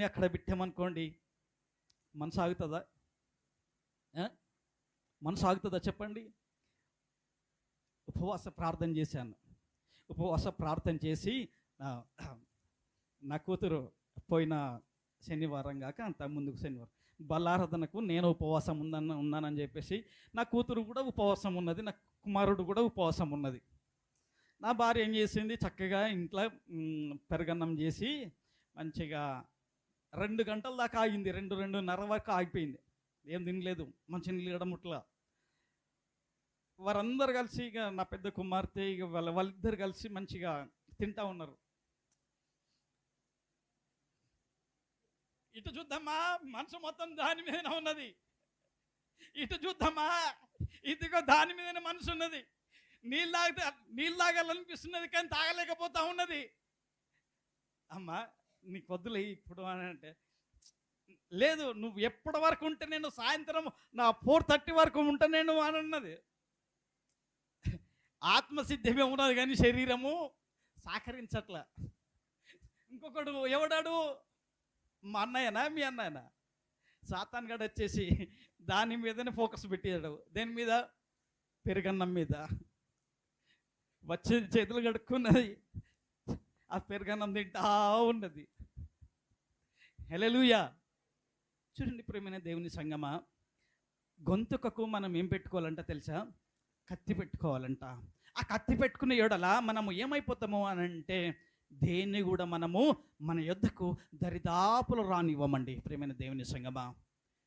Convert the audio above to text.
అక్కడ పెట్టామనుకోండి మనసు ఆగుతుందా? మనసు ఆగుతుందా చెప్పండి? ఉపవాస ప్రార్థన చేశాను. ఉపవాస ప్రార్థన చేసి నా కూతురు పోయిన శనివారం కాక అంత ముందుకు శనివారం. బల్లారాధనకు నేను ఉపవాసం ఉందన్న ఉన్నానని చెప్పేసి నా కూతురు కూడా ఉపవాసం ఉన్నది నా కుమారుడు కూడా ఉపవాసం ఉన్నది. నా భార్య ఏం చేసింది? చక్కగా ఇంట్లో పెరగన్నం చేసి మంచిగా రెండు గంటల దాకా ఆగింది. రెండు రెండున్నర వరకు ఆగిపోయింది. ఏం తినలేదు. మంచి నీళ్ళు ముట్ల. వారందరు కలిసి ఇక నా పెద్ద కుమార్తె ఇక వాళ్ళ వాళ్ళిద్దరు కలిసి మంచిగా తింటా ఉన్నారు. ఇటు చూద్దామా మనసు మొత్తం దాని మీదనే ఉన్నది. ఇటు చూద్దామా ఇదిగో దాని మీదనే మనసు ఉన్నది. నీళ్ళు తాగితే నీళ్ళు తాగాలనిపిస్తున్నది కానీ తాగలేకపోతా ఉన్నది. అమ్మా నీకు వద్దులే ఇప్పుడు అని అంటే లేదు నువ్వు ఎప్పటి వరకు ఉంటే నేను సాయంత్రం నా ఫోర్ థర్టీ వరకు ఉంటా నేను అని అన్నది. ఆత్మసిద్ధమే ఉన్నది కానీ శరీరము సహకరించట్ల. ఇంకొకడు ఎవడాడు? మా అన్నయ్యనా మీ అన్నయ్యనా? సాతాన్ గడు వచ్చేసి దాని మీదనే ఫోకస్ పెట్టాడు దేని మీద? పెరుగన్నం మీద. వచ్చే చేతులు కడుక్కున్నది. ఆ పెరుగన్నం తింటా ఉన్నది. హెలలుయా చూడండి ప్రేమైన దేవుని సంగమా. గొంతుకకు మనం ఏం పెట్టుకోవాలంట తెలుసా? కత్తి పెట్టుకోవాలంట. ఆ కత్తి పెట్టుకున్న ఎడల మనము ఏమైపోతాము అని అంటే దేన్ని కూడా మనము మన యొద్దకు దరిదాపులు రానివ్వమండి ప్రేమైన దేవుని సంగమా.